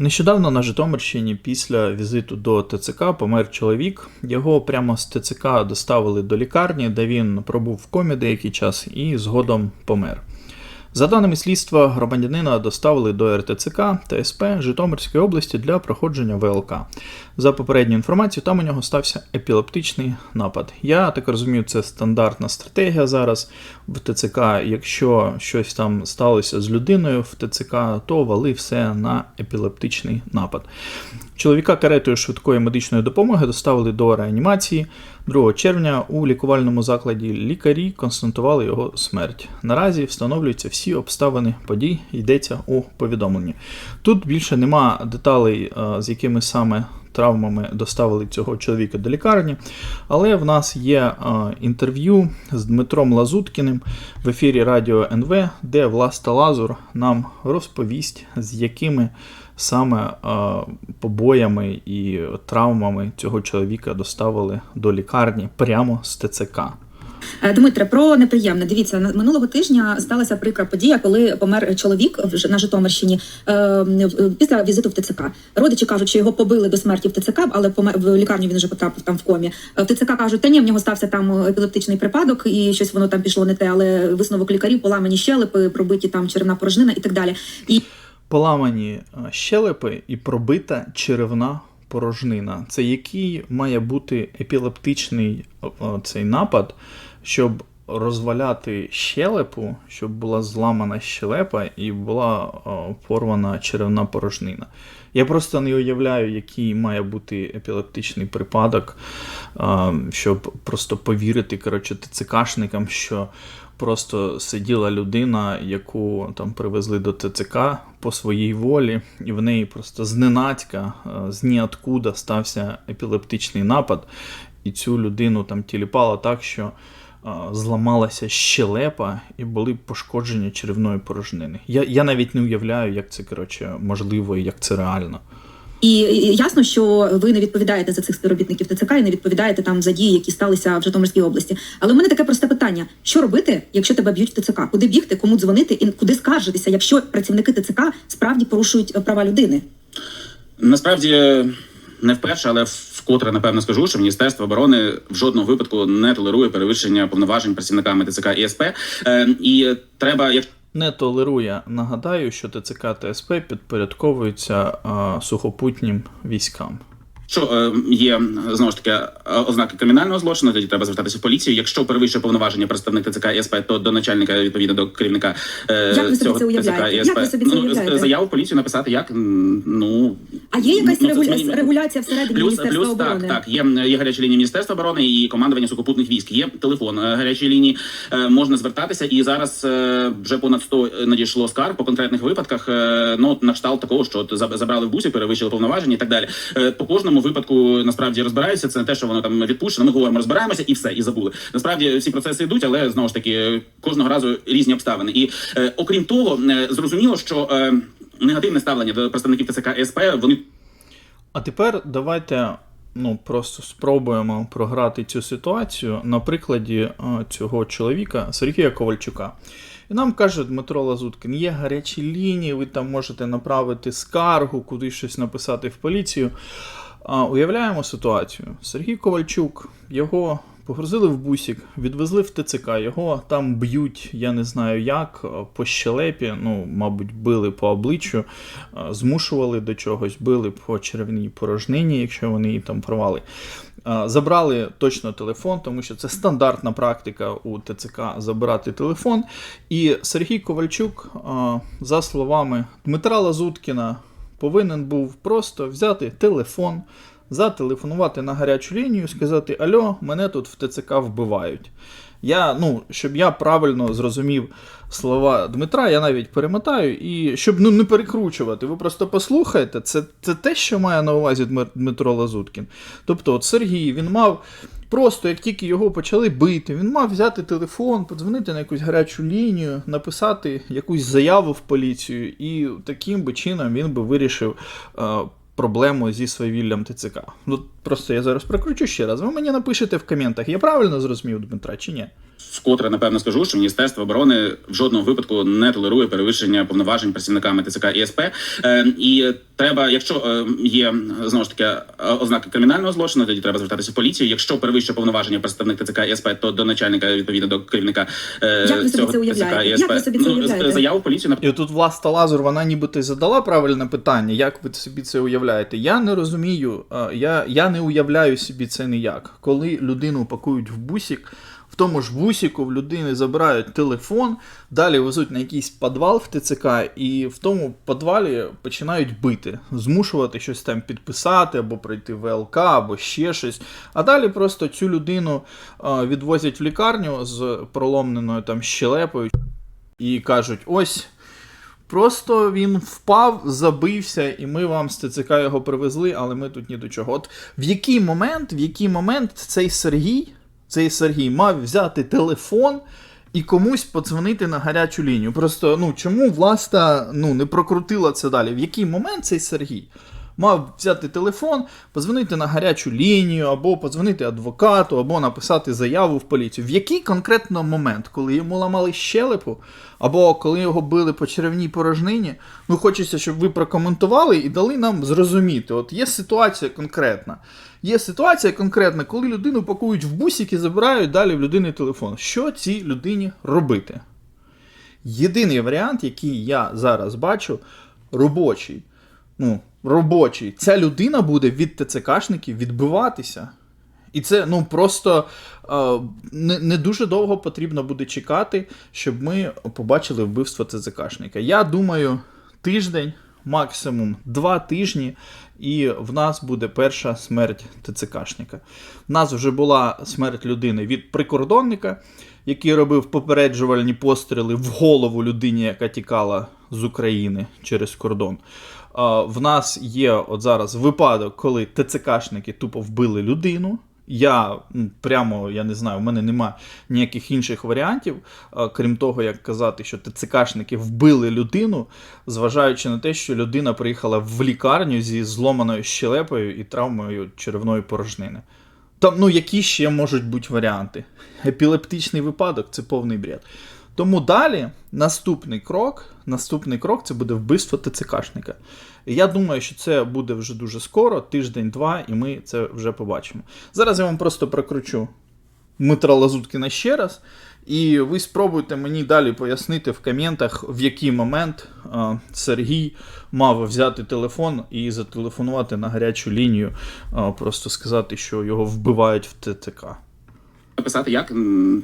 Нещодавно на Житомирщині після візиту до ТЦК помер чоловік. Його прямо з ТЦК доставили до лікарні, де він пробув в комі деякий час і згодом помер. За даними слідства, громадянина доставили до РТЦК та СП Житомирської області для проходження ВЛК. За попередньою інформацією, там у нього стався епілептичний напад. Я так розумію, це стандартна стратегія зараз в ТЦК. Якщо щось там сталося з людиною в ТЦК, то вали все на епілептичний напад. Чоловіка каретою швидкої медичної допомоги доставили до реанімації. 2 червня у лікувальному закладі лікарі констатували його смерть. Наразі встановлюються всі обставини подій, йдеться у повідомленні. Тут більше нема деталей, е, з якими саме травмами доставили цього чоловіка до лікарні. Але в нас є е, інтерв'ю з Дмитром Лазуткіним в ефірі Радіо НВ, де Власта Лазур нам розповість, з якими саме побоями і травмами цього чоловіка доставили до лікарні прямо з ТЦК. Е, Дмитре, про неприємне. Дивіться, минулого тижня сталася прикра подія, коли помер чоловік на Житомирщині е, після візиту в ТЦК. Родичі кажуть, що його побили до смерті в ТЦК, але в лікарню він вже потрапив там в комі. Е, В ТЦК кажуть, та ні, в нього стався там епілептичний припадок, і щось воно там пішло не те, але висновок лікарів, поламані щелепи, пробиті там черевна порожнина і так далі. І Поламані е, щелепи і пробита черевна порожнина. Це який має бути епілептичний о, о, цей напад, щоб розваляти щелепу, щоб була зламана щелепа і була порвана черевна порожнина. Я просто не уявляю, який має бути епілептичний припадок, щоб просто повірити коротше, ТЦКшникам, що просто сиділа людина, яку там привезли до ТЦК по своїй волі, і в неї просто зненацька, з ніоткуда стався епілептичний напад, і цю людину там тіліпало так, що зламалася щелепа і були пошкодження черевної порожнини. Я, я навіть не уявляю, як це коротше, можливо і як це реально. І ясно, що ви не відповідаєте за цих співробітників ТЦК і не відповідаєте там за дії, які сталися в Житомирській області. Але в мене таке просте питання: що робити, якщо тебе б'ють в ТЦК? Куди бігти, кому дзвонити і куди скаржитися, якщо працівники ТЦК справді порушують е, права людини? Насправді не вперше, але вкотре напевно скажу, що Міністерство оборони в жодному випадку не толерує перевищення повноважень працівниками ТЦК і СП. Е, і треба, як Не толерує. Нагадаю, що ТЦК та СП підпорядковуються е, сухопутнім військам. Що е, є знову ж таки ознаки кримінального злочину, тоді треба звертатися в поліцію. Якщо перевищує повноваження представник ТЦК і СП, то до начальника відповідно до керівника е, Як ви собі цього це уявляєте? ТЦК і Як ви собі це ну, уявляєте? заяву в поліцію написати як ну А є якась ну, регуля... регуляція всередині Плюс, Міністерства плюс оборони? так, так. Є, є гаряча лінія Міністерства оборони і командування сухопутних військ. Є телефон е, гарячої лінії. Е, можна звертатися. І зараз е, вже понад 100 надійшло скарг по конкретних випадках. Е, ну на кшталт такого, що забрали в бусі, перевищили повноваження і так далі. Е, по кожному випадку насправді розбираються. Це не те, що воно там відпущено. Ми говоримо, розбираємося і все, і забули. Насправді ці процеси йдуть, але знову ж таки кожного разу різні обставини. І е, окрім того, е, зрозуміло, що е, негативне ставлення до представників ТЦК і СП вони А тепер давайте ну, просто спробуємо програти цю ситуацію на прикладі е, цього чоловіка Сергія Ковальчука. І нам каже Дмитро Лазуткін, є гарячі лінії, ви там можете направити скаргу, кудись щось написати в поліцію. А, уявляємо ситуацію. Сергій Ковальчук, його погрузили в бусік, відвезли в ТЦК, його там б'ють, я не знаю як, по щелепі, ну, мабуть, били по обличчю, змушували до чогось, били по черевній порожнині, якщо вони її там порвали. Забрали точно телефон, тому що це стандартна практика у ТЦК забирати телефон. І Сергій Ковальчук, за словами Дмитра Лазуткіна, повинен був просто взяти телефон, зателефонувати на гарячу лінію, сказати: Альо, мене тут в ТЦК вбивають. Я, ну, щоб я правильно зрозумів слова Дмитра, я навіть перемотаю, і щоб ну, не перекручувати, ви просто послухайте, це, це те, що має на увазі Дмитро Лазуткін. Тобто, от Сергій, він мав просто, як тільки його почали бити, він мав взяти телефон, подзвонити на якусь гарячу лінію, написати якусь заяву в поліцію, і таким би чином він би вирішив. е, Проблему зі свавіллям ТЦК. Ну, просто я зараз прокручу ще раз. Ви мені напишете в коментах, я правильно зрозумів Дмитра чи ні? Вкотре напевно скажу, що Міністерство оборони в жодному випадку не толерує перевищення повноважень працівниками ТЦК і СП. Е, і треба, якщо е, є знову ж таки е, ознаки кримінального злочину, тоді треба звертатися в поліцію. Якщо перевищує повноваження представник ТЦК і СП, то до начальника відповідно до керівника е, Як ви собі цього це уявляєте? ТЦК і Як ви собі це Ну, уявляєте? заяву в поліцію І тут Власта Лазур, вона нібито й задала правильне питання, як ви собі це уявляєте. Я не розумію, е, я, я не уявляю собі це ніяк. Коли людину пакують в бусік, в тому ж бусіку в людини забирають телефон, далі везуть на якийсь підвал в ТЦК, і в тому підвалі починають бити, змушувати щось там підписати, або пройти ВЛК, або ще щось. А далі просто цю людину відвозять в лікарню з проломленою там щелепою і кажуть: ось. Просто він впав, забився, і ми вам з ТЦК його привезли, але ми тут ні до чого. От в який момент, в який момент цей Сергій, цей Сергій мав взяти телефон і комусь подзвонити на гарячу лінію? Просто ну чому власта ну, не прокрутила це далі? В який момент цей Сергій мав взяти телефон, подзвонити на гарячу лінію, або подзвонити адвокату, або написати заяву в поліцію? В який конкретно момент, коли йому ламали щелепу, або коли його били по черевній порожнині? Ну, хочеться, щоб ви прокоментували і дали нам зрозуміти. От є ситуація конкретна. Є ситуація конкретна, коли людину пакують в бусик і забирають далі в людини телефон. Що цій людині робити? Єдиний варіант, який я зараз бачу, робочий. Ну, робочий. Ця людина буде від ТЦКшників відбиватися. І це ну просто е, не, не дуже довго потрібно буде чекати, щоб ми побачили вбивство ТЦКшника. Я думаю, тиждень, максимум два тижні, і в нас буде перша смерть ТЦКшника. В нас вже була смерть людини від прикордонника, який робив попереджувальні постріли в голову людині, яка тікала з України через кордон. В нас є от зараз випадок, коли ТЦКшники тупо вбили людину. Я прямо я не знаю, у мене нема ніяких інших варіантів, крім того, як казати, що ТЦКшники вбили людину, зважаючи на те, що людина приїхала в лікарню зі зломаною щелепою і травмою черевної порожнини. Там, ну, які ще можуть бути варіанти? Епілептичний випадок це повний бред. Тому далі наступний крок, наступний крок це буде вбивство ТЦКшника. Я думаю, що це буде вже дуже скоро, тиждень-два, і ми це вже побачимо. Зараз я вам просто прокручу Дмитра Лазуткіна ще раз, і ви спробуйте мені далі пояснити в коментах, в який момент Сергій мав взяти телефон і зателефонувати на гарячу лінію, просто сказати, що його вбивають в ТЦК. Писати як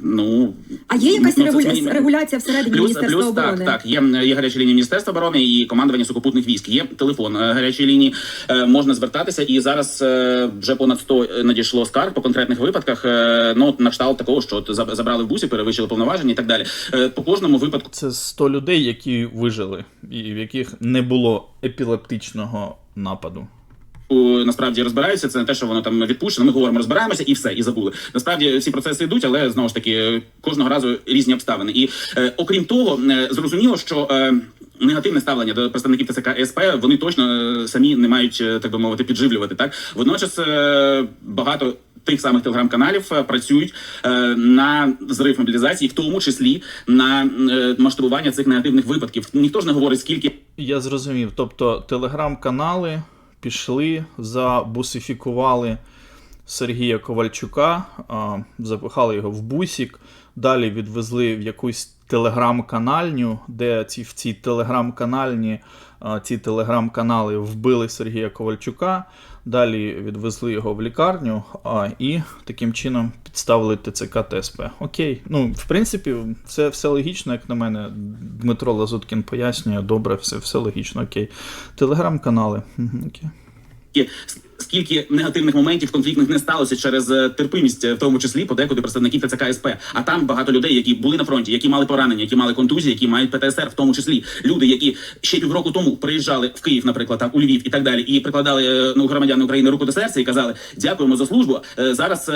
ну А є якась ну, регуля... мені- регуляція всередині Плюс, Міністерства плюс так, оборони? так. Є, є гаряча лінія Міністерства оборони і командування сухопутних військ. Є телефон е, гарячої лінії, е, можна звертатися. І зараз е, вже понад 100 надійшло скарг по конкретних випадках. Е, ну, на кшталт такого, що от забрали в бусі, перевищили повноваження і так далі. Е, по кожному випадку Це 100 людей, які вижили, і в яких не було епілептичного нападу. Насправді розбираються. Це не те, що воно там відпущено. Ми говоримо, розбираємося і все, і забули. Насправді всі процеси йдуть, але знову ж таки кожного разу різні обставини. І е, окрім того, е, зрозуміло, що. Е, Негативне ставлення до представників ТЦК СП вони точно е, самі не мають е, так би мовити підживлювати. Так водночас е, багато тих самих телеграм-каналів працюють на зрив мобілізації, в тому числі на масштабування цих негативних випадків. Ніхто ж не говорить скільки Я зрозумів. Тобто телеграм-канали пішли, забусифікували Сергія Ковальчука, запихали його в бусік, далі відвезли в якусь телеграм-канальню, де ці, в цій телеграм-канальні ці телеграм-канали вбили Сергія Ковальчука, далі відвезли його в лікарню і таким чином підставили ТЦК ТСП. Окей. Ну, в принципі, все, все логічно, як на мене. Дмитро Лазуткін пояснює, добре, все, все логічно, окей. Телеграм-канали. Окей. Скільки негативних моментів конфліктних не сталося через е, терпимість, е, в тому числі подекуди представників ТЦК СП. А там багато людей, які були на фронті, які мали поранення, які мали контузії, які мають ПТСР, в тому числі люди, які ще півроку тому приїжджали в Київ, наприклад, там у Львів і так далі, і прикладали е, ну громадяни України руку до серця і казали дякуємо за службу. Зараз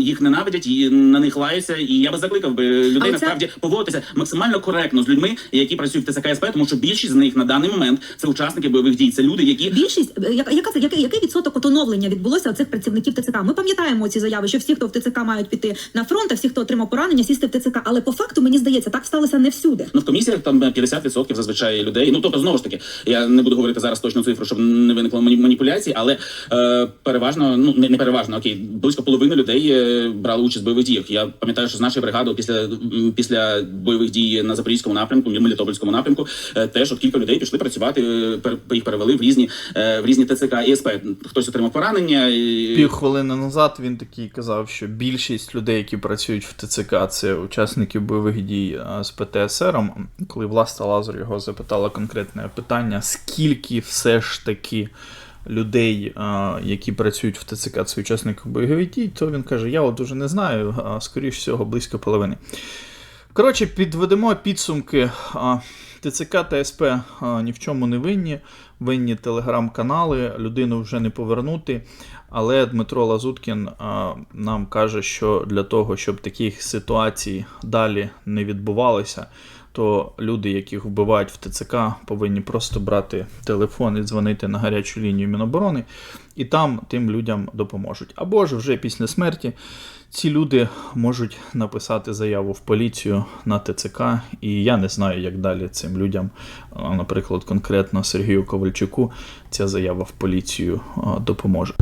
їх ненавидять і на них лаються. І я би закликав би людей Але це- поводитися максимально коректно з людьми, які працюють в ТЦК СП, тому що більшість з них на даний момент це учасники бойових дій. Це люди, які Більшість, яка, це, який, який відсоток ото усиновлення відбулося цих працівників ТЦК. Ми пам'ятаємо ці заяви, що всі, хто в ТЦК мають піти на фронт, а всі, хто отримав поранення, сісти в ТЦК. Але по факту мені здається, так сталося не всюди. Ну, в комісіях там 50% зазвичай людей. Ну тобто, знову ж таки, я не буду говорити зараз точну цифру, щоб не виникло мані- маніпуляцій, але е, переважно, ну не, не переважно, окей, близько половини людей е, брали участь в бойових діях. Я пам'ятаю, що з нашої бригади після після бойових дій на запорізькому напрямку, Мелітопольському напрямку, е, теж от кілька людей пішли працювати, е, їх перевели в різні е, в різні ТЦК і СП. Хтось отримав поранення. і- Пів хвилини назад він такий казав, що більшість людей, які працюють в ТЦК, це учасники бойових дій з ПТСР. Коли Власта Лазар його запитала конкретне питання, скільки все ж таки людей, які працюють в ТЦК, це учасники бойових дій, то він каже: Я от уже не знаю, а скоріш всього близько половини. Коротше, підведемо підсумки. ТЦК та СП ні в чому не винні. Винні телеграм-канали, людину вже не повернути. Але Дмитро Лазуткін нам каже, що для того, щоб таких ситуацій далі не відбувалося, то люди, яких вбивають в ТЦК, повинні просто брати телефон і дзвонити на гарячу лінію Міноборони, і там тим людям допоможуть. Або ж вже після смерті ці люди можуть написати заяву в поліцію на ТЦК, і я не знаю, як далі цим людям, наприклад, конкретно Сергію Ковальчуку, ця заява в поліцію допоможе.